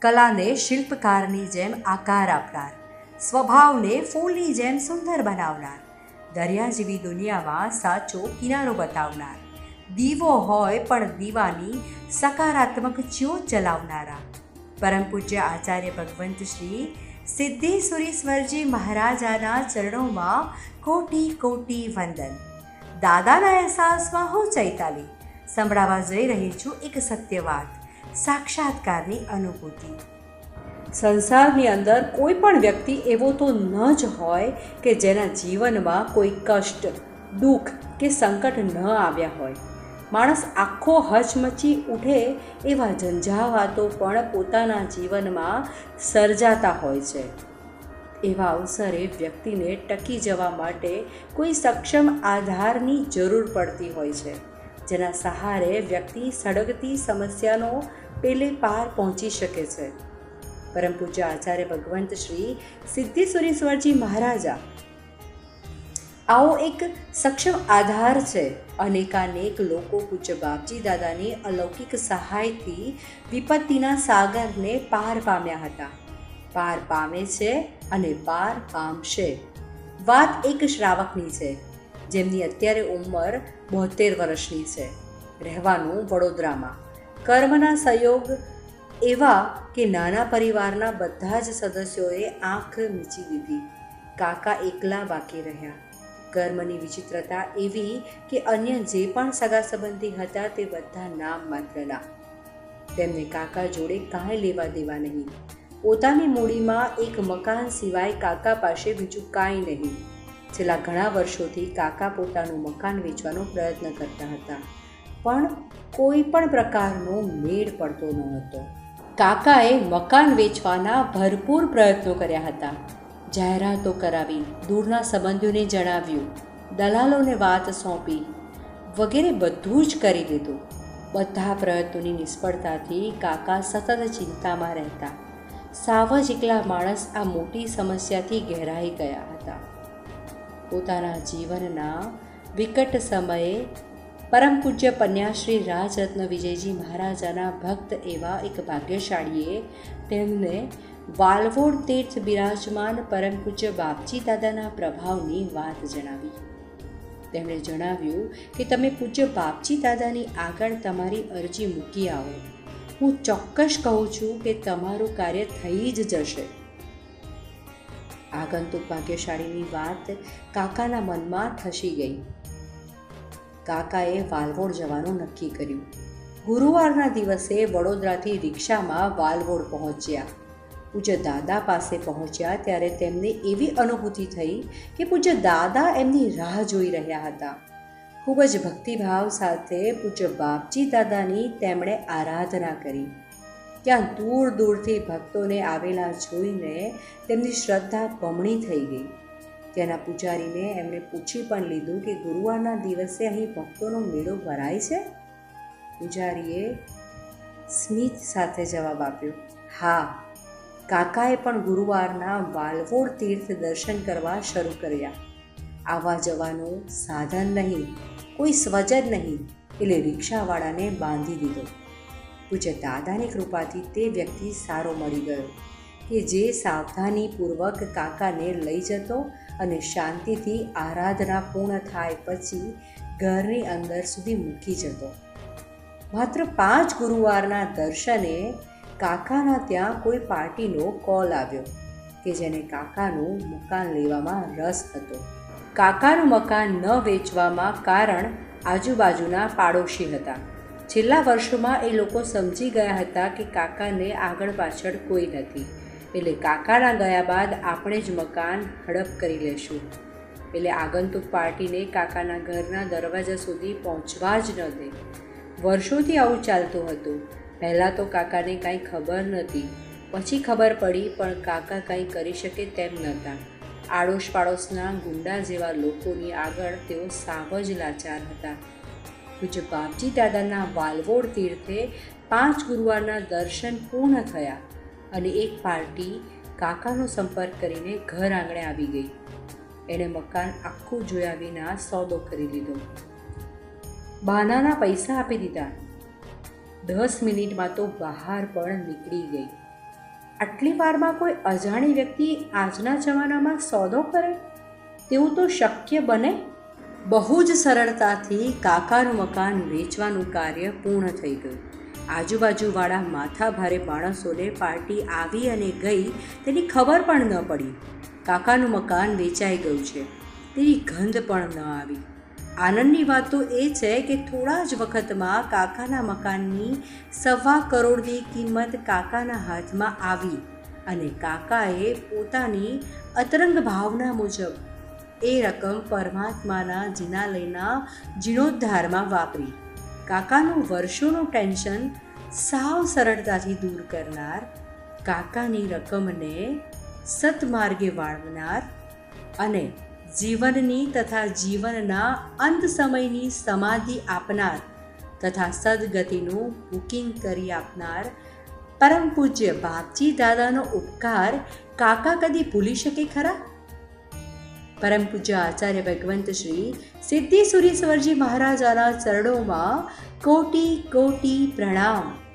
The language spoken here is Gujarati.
કલાને શિલ્પકારની જેમ આકાર આપનાર, સ્વભાવને ફૂલની જેમ સુંદર બનાવનાર દરિયા જેવી દુનિયામાં સાચો કિનારો બતાવનાર, દીવો હોય પણ દીવાની સકારાત્મક જ્યોત ચલાવનારા. પરમ પૂજ્ય આચાર્ય ભગવંત શ્રી સિદ્ધેશ્વરીશ્વરજી મહારાજાના ચરણોમાં કોટી કોટી વંદન. દાદાના અહેસાસમાં હો ચૈતાલી. સંભળાવા જઈ રહી છું એક સત્ય વાત, સાક્ષાત્કારની અનુભૂતિ. સંસારની અંદર કોઈ પણ વ્યક્તિ એવો તો ન જ હોય કે જેના જીવનમાં કોઈ કષ્ટ, દુઃખ કે સંકટ ન આવ્યા હોય. માણસ આખો હચમચી ઉઠે એવા ઝંઝાવાતો પણ પોતાના જીવનમાં સર્જાતા હોય છે. એવા અવસરે વ્યક્તિને ટકી જવા માટે કોઈ સક્ષમ આધારની જરૂર પડતી હોય છે. જેના સહારે વ્યક્તિ સળગતી સમસ્યાનો પેલે પાર પહોંચી શકે છે. પરમ પૂજ્ય આચાર્ય ભગવંત શ્રી સિદ્ધિસુરેશ્વરજી મહારાજા, આવો એક સક્ષમ આધાર છે. અનેકાનેક લોકો પૂજ્ય બાપજી દાદાની અલૌકિક સહાયથી વિપત્તિના સાગરને પાર પામ્યા હતા. પાર પામે છે અને પાર પામશે. વાત એક શ્રાવકની છે. જેમની અત્યારે ઉંમર બોતેર વર્ષની છે. રહેવાનું વડોદરામાં. કર્મના સહયોગ એવા કે નાના પરિવારના બધા જ સદસ્યોએ આંખ મીચી દીધી કાકા એકલા બાકી રહ્યા. કર્મની વિચિત્રતા એવી કે અન્ય જે પણ સગા સંબંધી હતા તે બધા નામ માત્રના તેમને કાકા જોડે કાંઈ લેવા દેવા નહીં. પોતાની મૂડીમાં એક મકાન સિવાય કાકા પાસે બીજું કાંઈ નહીં. છેલ્લા ઘણા વર્ષોથી કાકા પોતાનું મકાન વેચવાનો પ્રયત્ન કરતા હતા. પણ કોઈ પણ પ્રકારનો મેળ પડતો ન હતો. કાકાએ મકાન વેચવાના ભરપૂર પ્રયત્નો કર્યા હતા. જાહેરાતો કરાવી, દૂરના સંબંધીઓને જણાવ્યું, દલાલોને વાત સોંપી, વગેરે બધું જ કરી દીધું. બધા પ્રયત્નોની નિષ્ફળતાથી કાકા સતત ચિંતામાં રહેતા. સાવ જ એકલા માણસ આ મોટી સમસ્યાથી ઘેરાઈ ગયા હતા. પોતાના જીવનના વિકટ સમયે પરમ પૂજ્ય પન્યાશ્રી રાજરત્ન વિજયજી મહારાજાના ભક્ત એવા એક ભાગ્યશાળીએ તેમને વાલવોડ તીર્થ બિરાજમાન પરમ પૂજ્ય બાપજી દાદાના પ્રભાવની વાત જણાવી. તેમણે જણાવ્યું કે તમે પૂજ્ય બાપજી દાદાની આગળ તમારી અરજી મૂકી આવો. હું ચોક્કસ કહું છું કે તમારું કાર્ય થઈ જ જશે. આગંતુક ભાગ્યશાળીની વાત કાકાના મનમાં ઠસી ગઈ. કાકાએ વાલવોડ જવાનું નક્કી કર્યું. ગુરુવારના દિવસે વડોદરાથી રિક્ષામાં વાલવોડ પહોંચ્યા. પૂજ્ય દાદા પાસે પહોંચ્યા ત્યારે તેમને એવી અનુભૂતિ થઈ કે પૂજ્ય દાદા એમની રાહ જોઈ રહ્યા હતા. ખૂબ જ ભક્તિભાવ સાથે પૂજ્ય બાપજી દાદાની તેમણે આરાધના કરી. ત્યાં દૂર દૂરથી ભક્તોને આવેલા જોઈને તેમની શ્રદ્ધા બમણી થઈ ગઈ. ત્યાંના પૂજારીને એમણે પૂછી પણ લીધું કે ગુરુવારના દિવસે અહીં ભક્તોનો મેળો ભરાય છે? પૂજારીએ સ્મિત સાથે જવાબ આપ્યો, હા, કાકાએ પણ ગુરુવારના વાલવોડ તીર્થ દર્શન કરવા શરૂ કર્યા. આવવા જવાનું સાધન નહીં, કોઈ સ્વજન નહીં, એટલે રિક્ષાવાળાને બાંધી દીધો. પૂજ્ય દાદાની કૃપાથી તે વ્યક્તિ સારો મળી ગયો કે જે સાવધાનીપૂર્વક કાકાને લઈ જતો અને શાંતિથી આરાધના પૂર્ણ થાય પછી ઘરની અંદર સુધી મૂકી જતો. માત્ર પાંચ ગુરુવારના દર્શને કાકાના ત્યાં કોઈ પાર્ટીનો કોલ આવ્યો કે જેને કાકાનું મકાન લેવામાં રસ હતો. કાકાનું મકાન ન વેચવામાં કારણ આજુબાજુના પાડોશી હતા. છેલ્લા વર્ષોમાં એ લોકો સમજી ગયા હતા કે કાકાને આગળ પાછળ કોઈ નથી. એટલે કાકાના ગયા બાદ આપણે જ મકાન હડપ કરી લેશું. એટલે આગંતુક પાર્ટીને કાકાના ઘરના દરવાજા સુધી પહોંચવા જ ન દે. વર્ષોથી આવું ચાલતું હતું. પહેલાં તો કાકાને કાંઈ ખબર નહોતી. પછી ખબર પડી, પણ કાકા કાંઈ કરી શકે તેમ નહોતા. આડોશ પાડોશના ગુંડા જેવા લોકોની આગળ તેઓ સાવ જ લાચાર હતા. પૂજ્ય બાપજી દાદાના વાલવોડ તીર્થે પાંચ ગુરુવારના દર્શન પૂર્ણ થયા અને એક પાર્ટી કાકાનો સંપર્ક કરીને ઘર આંગણે આવી ગઈ. એણે મકાન આખું જોયા વિના સોદો કરી લીધો. બાનાના પૈસા આપી દીધા. દસ મિનિટમાં તો બહાર પણ નીકળી ગઈ. આટલી વારમાં કોઈ અજાણી વ્યક્તિ આજના જમાનામાં સોદો કરે? તેવું તો શક્ય બને? બહુ જ સરળતાથી કાકાનું મકાન વેચવાનું કાર્ય પૂર્ણ થઈ ગયું. આજુબાજુવાળા માથાભારે માણસોને પાર્ટી આવી અને ગઈ તેની ખબર પણ ન પડી. કાકાનું મકાન વેચાઈ ગયું છે. તેની ગંધ પણ ન આવી. આનંદની વાત તો એ છે કે થોડા જ વખતમાં કાકાના મકાનની સવા કરોડની કિંમત કાકાના હાથમાં આવી અને કાકાએ પોતાની અતરંગ ભાવના મુજબ એ રકમ પરમાત્માના જિનાલયના જીર્ણોદ્ધારમાં વાપરી. કાકાનું વર્ષોનું ટેન્શન સાવ સરળતાથી દૂર કરનાર, કાકાની રકમને સત્માર્ગે વાળનાર અને જીવનની તથા જીવનના અંત સમયની સમાધિ આપનાર તથા સદગતિનું બુકિંગ કરી આપનાર પરમ પૂજ્ય બાપજી દાદાનો ઉપકાર કાકા કદી ભૂલી શકે ખરા? પરમ પૂજ્ય આચાર્ય ભગવંત શ્રી સિદ્ધિ સુરીશ્વરજી મહારાજાના ચરણોમાં કોટી કોટી પ્રણામ.